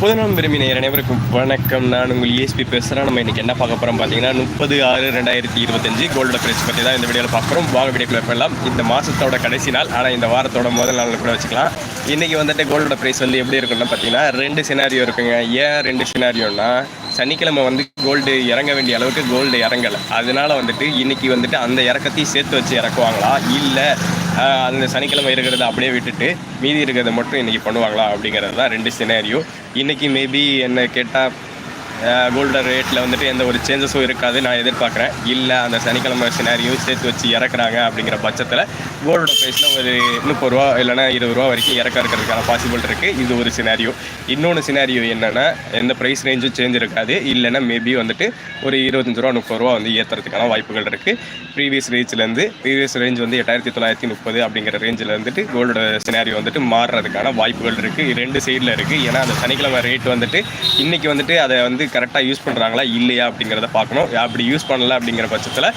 பொதுநலம் விரும்பின அனைவருக்கும் வணக்கம். நான் உங்கள் ESP பேசுகிறேன் நம்ம இன்றைக்கி என்ன பார்க்க போகிறோம் பார்த்தீங்கன்னா முப்பது ஆறு ரெண்டாயிரத்தி இருபத்தஞ்சு கோல்டு ப்ரைஸ் பற்றி தான் இந்த வீடியோவில் பார்க்குறோம் வாங்க வீடியோக்குள்ள போயிடலாம். இந்த மாதத்தோட கடைசி நாள் ஆனால் இந்த வாரத்தோட முதல் நாள் கூட வச்சுக்கலாம். இன்றைக்கி வந்துட்டு கோல்டோட ப்ரைஸ் வந்து எப்படி இருக்குன்னு பார்த்தீங்கன்னா ரெண்டு சினாரியோ இருக்குங்க. ஏன் ரெண்டு சினாரியோன்னா சனிக்கிழமை வந்து கோல்டு இறங்க வேண்டிய அளவுக்கு கோல்டு இறங்கலை. அதனால் வந்துட்டு இன்றைக்கி வந்துட்டு அந்த இறக்கத்தையும் சேர்த்து வச்சு இறக்குவாங்களா? இல்லை. அந்த சனிக்கிழமை இருக்கிறத அப்படியே விட்டுட்டு மீதி இருக்கிறத மட்டும் இன்றைக்கி பண்ணுவாங்களா அப்படிங்கிறது தான் ரெண்டு சினாரியோ இன்றைக்கி மேபி என்ன கேட்டால் கோல்டோட ரேட்டில் வந்துட்டு எந்த ஒரு சேஞ்சஸும் இருக்காது நான் எதிர்பார்க்குறேன். இல்லை அந்த சனிக்கிழமை சினாரியும் சேர்த்து வச்சு இறக்குறாங்க அப்படிங்கிற பட்சத்தில் கோல்டோட ப்ரைஸில் ஒரு முப்பது ரூபா இல்லைன்னா இருபது ரூபா வரைக்கும் இறக்க இருக்கிறதுக்கான பாசிபிள் இருக்குது இது ஒரு சினாரியோ இன்னொன்று சினாரியோ என்னென்னா எந்த ப்ரைஸ் ரேஞ்சும் சேஞ்ச் இருக்காது. இல்லைன்னா மேபி வந்துட்டு ஒரு இருபத்தஞ்சு ரூபா முப்பது ரூபா வந்து ஏற்றுறதுக்கான வாய்ப்புகள் இருக்குது ப்ரீவியஸ் ரேஞ்சிலேருந்து ப்ரீவியஸ் ரேஞ்ச் வந்து எட்டாயிரத்தி தொள்ளாயிரத்தி முப்பது அப்படிங்கிற ரேஞ்சில் வந்துட்டு கோல்டோட சினாரியோ வந்துட்டு மாறுறதுக்கான வாய்ப்புகள் இருக்குது ரெண்டு சைடில் இருக்குது ஏன்னா அந்த சனிக்கிழமை ரேட் வந்துட்டு இன்றைக்கி வந்துட்டு அதை வந்து கரெக்டாக யூஸ் பண்ணுறாங்களா இல்லையா அப்படிங்கிறத பார்க்கணும். அப்படி யூஸ் பண்ணல அப்படிங்கிற பட்சத்தில்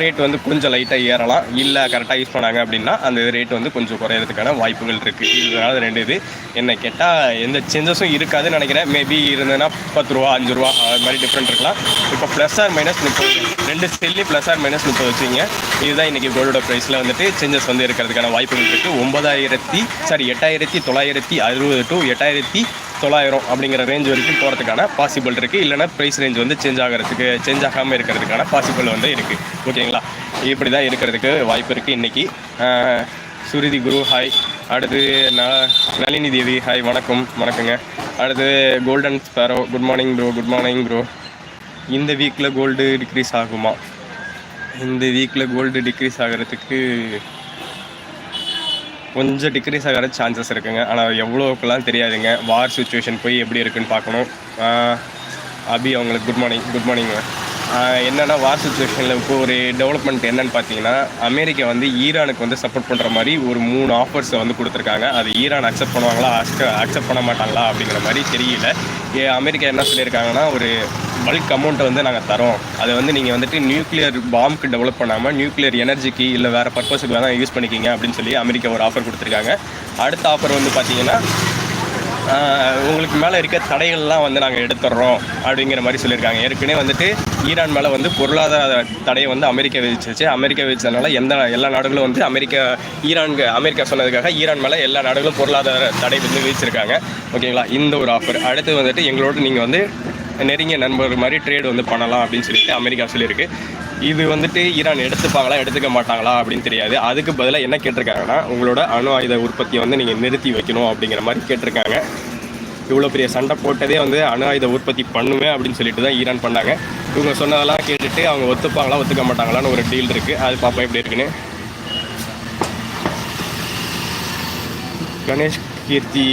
ரேட் வந்து கொஞ்சம் லைட்டாக ஏறலாம். இல்லை கரெக்டாக யூஸ் பண்ணாங்க அப்படின்னா அந்த ரேட் வந்து கொஞ்சம் குறையிறதுக்கான வாய்ப்புகள் இருக்குது இதனால் ரெண்டு இது. என்ன கேட்டால் எந்த சேஞ்சஸும் இருக்காதுன்னு நினைக்கிறேன். மேபி இருந்ததுன்னா பத்து ரூபா அஞ்சு ரூபா அது மாதிரி டிஃப்ரெண்ட் இருக்கலாம். இப்போ ப்ளஸ் ஆர் மைனஸ் முப்பது ரெண்டு செல்லி ப்ளஸ் ஆர் மைனஸ் முப்பது வச்சுங்க இதுதான் இன்றைக்கி கோல்டோட ப்ரைஸில் வந்துட்டு சேஞ்சஸ் வந்து இருக்கிறதுக்கான வாய்ப்புகள் இருக்குது ஒன்பதாயிரத்தி சாரி எட்டாயிரத்தி தொள்ளாயிரத்தி அறுபது டு எட்டாயிரத்தி தொள்ளாயிரம் அப்படிங்கிற ரேஞ்ச் வரைக்கும் போகிறதுக்கான பாசிபிள் இருக்குது இல்லைனா ப்ரைஸ் ரேஞ்ச் வந்து சேஞ்ச் ஆகிறதுக்கு சேஞ்ச் ஆகாமல் இருக்கிறதுக்கான பாசிபிள் வந்து இருக்குது ஓகேங்களா இப்படி தான் இருக்கிறதுக்கு வாய்ப்பு இருக்குது இன்றைக்கி சுருதி குரு ஹாய் அடுத்து ந நளினி தேவி ஹாய் வணக்கம் வணக்கங்க. அடுத்து golden sparrow good morning bro good morning bro இந்த வீக்கில் கோல்டு டிக்ரீஸ் ஆகுமா? இந்த வீக்கில் கோல்டு டிக்ரீஸ் ஆகிறதுக்கு கொஞ்சம் டிக்ரீஸ் ஆகிற சான்சஸ் இருக்குங்க. ஆனால் எவ்வளோக்கெல்லாம் தெரியாதுங்க. வார் சுச்சுவேஷன் போய் எப்படி இருக்குன்னு பார்க்கணும். அபி அவங்களுக்கு குட் மார்னிங் குட் மார்னிங் என்னென்னா வார் சுச்சுவேஷனில் இப்போ ஒரு டெவலப்மெண்ட் என்னன்னு பார்த்தீங்கன்னா அமெரிக்கா வந்து ஈரானுக்கு வந்து சப்போர்ட் பண்ணுற மாதிரி ஒரு மூணு ஆஃபர்ஸை வந்து கொடுத்துருக்காங்க. அது ஈரான் அக்செப்ட் பண்ணுவாங்களா அக்செப்ட் பண்ண மாட்டாங்களா அப்படிங்கிற மாதிரி தெரியல. ஏ அமெரிக்கா என்ன சொல்லியிருக்காங்கன்னா ஒரு பல்க் அமௌண்ட்டை வந்து நாங்கள் தரோம். அதை வந்து நீங்கள் வந்துட்டு நியூக்ளியர் பாம்புக்கு டெவலப் பண்ணாமல் நியூக்ளியர் எனர்ஜிக்கு இல்லை வேறு பர்பஸுக்கு வேணால் யூஸ் பண்ணிக்கிங்க அப்படின்னு சொல்லி அமெரிக்கா ஒரு ஆஃபர் கொடுத்துருக்காங்க. அடுத்த ஆஃபர் வந்து பார்த்தீங்கன்னா உங்களுக்கு மேலே இருக்க தடைகள்லாம் வந்து நாங்கள் எடுத்துடுறோம் அப்படிங்கிற மாதிரி சொல்லியிருக்காங்க. ஏற்கனவே வந்துட்டு ஈரான் மேலே வந்து பொருளாதார தடையை வந்து அமெரிக்கா விதிச்சிச்சு அமெரிக்கா விதிச்சதுனால எந்த எல்லா நாடுகளும் வந்து அமெரிக்கா ஈரானுக்கு அமெரிக்கா சொன்னதுக்காக ஈரான் மேலே எல்லா நாடுகளும் பொருளாதார தடை வந்து விதிச்சிருக்காங்க. ஓகேங்களா? இந்த ஒரு ஆஃபர் அடுத்து வந்துட்டு எங்களோட நீங்கள் வந்து நெருங்கிய நண்பர் மாதிரி ட்ரேட் வந்து பண்ணலாம் அப்படின்னு சொல்லிட்டு அமெரிக்கா சொல்லியிருக்கு. இது வந்துட்டு ஈரான் எடுத்துப்பாங்களா எடுத்துக்க மாட்டாங்களா அப்படின்னு தெரியாது. அதுக்கு பதிலாக என்ன கேட்டிருக்காங்கன்னா உங்களோட அணு ஆயுத உற்பத்தியை வந்து நீங்கள் நிறுத்தி வைக்கணும் அப்படிங்கிற மாதிரி கேட்டிருக்காங்க. இவ்வளோ பெரிய சண்டை போட்டதே வந்து அணு ஆயுத உற்பத்தி பண்ணுவேன் அப்படின்னு சொல்லிட்டு தான் ஈரான் பண்ணாங்க. இவங்க சொன்னதெல்லாம் கேட்டுட்டு அவங்க ஒத்துப்பாங்களா ஒத்துக்க மாட்டாங்களான்னு ஒரு டீல் இருக்குது அது பார்ப்போம் எப்படி இருக்குன்னு. கணேஷ் கீர்த்தி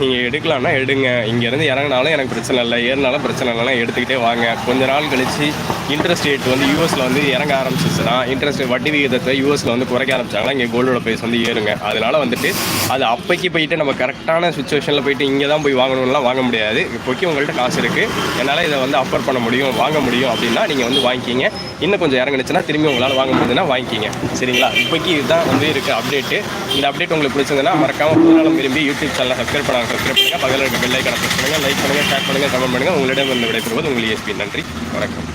நீங்கள் எடுக்கலான்னா எடுங்க. இங்கேருந்து இறங்கினாலும் எனக்கு பிரச்சனை இல்லை. ஏறினாலும் பிரச்சனை இல்லைனா எடுத்துக்கிட்டே வாங்க. கொஞ்ச நாள் கழித்து இன்ட்ரெஸ்ட் ரேட் வந்து யூஎஸில் வந்து இறங்க ஆரம்பிச்சிச்சுன்னா இன்ட்ரெஸ்ட் வட்டி விகிதத்தை யூஎஸில் வந்து குறைக்க ஆரம்பிச்சாங்கன்னா இங்கே கோல்டோட ப்ரைஸ் வந்து ஏறுங்க. அதனால் வந்துட்டு அது அப்போக்கி போயிட்டு நம்ம கரெக்டான சுச்சுவேஷனில் போயிட்டு இங்கே தான் போய் வாங்கணும்லாம் வாங்க முடியாது. இப்போக்கி உங்கள்கிட்ட காசு இருக்குது என்னால் இதை வந்து அஃபர் பண்ண முடியும் வாங்க முடியும் அப்படின்னா நீங்கள் வந்து வாங்கிக்கிங்க. இன்னும் கொஞ்சம் இறங்கினுச்சுன்னா திரும்பி உங்களால் வாங்க முடியுதுன்னா வாங்கிக்கிங்க. சரிங்களா? இப்போக்கி இதுதான் வந்து இருக்குது அப்டேட்டு இந்த அப்டேட் உங்களுக்கு பிடிச்சிருந்ததுன்னா மறக்காமல் புதுநலம் விரும்பி யூடியூப் சேனலை சப்ஸ்கிரைப் பண்ணாங்க சேனலை சப்ஸ்கிரைப் பண்ணுங்கள் பக்கத்தில் இருக்க பெல் ஐக்கனை ப்ரெஸ் பண்ணுங்கள் லைக் பண்ணுங்கள் ஷேர் பண்ணுங்கள் கமெண்ட் பண்ணுங்கள் உங்களிடம் வந்து விடைபெறுவது உங்கள் ESP நன்றி வணக்கம்.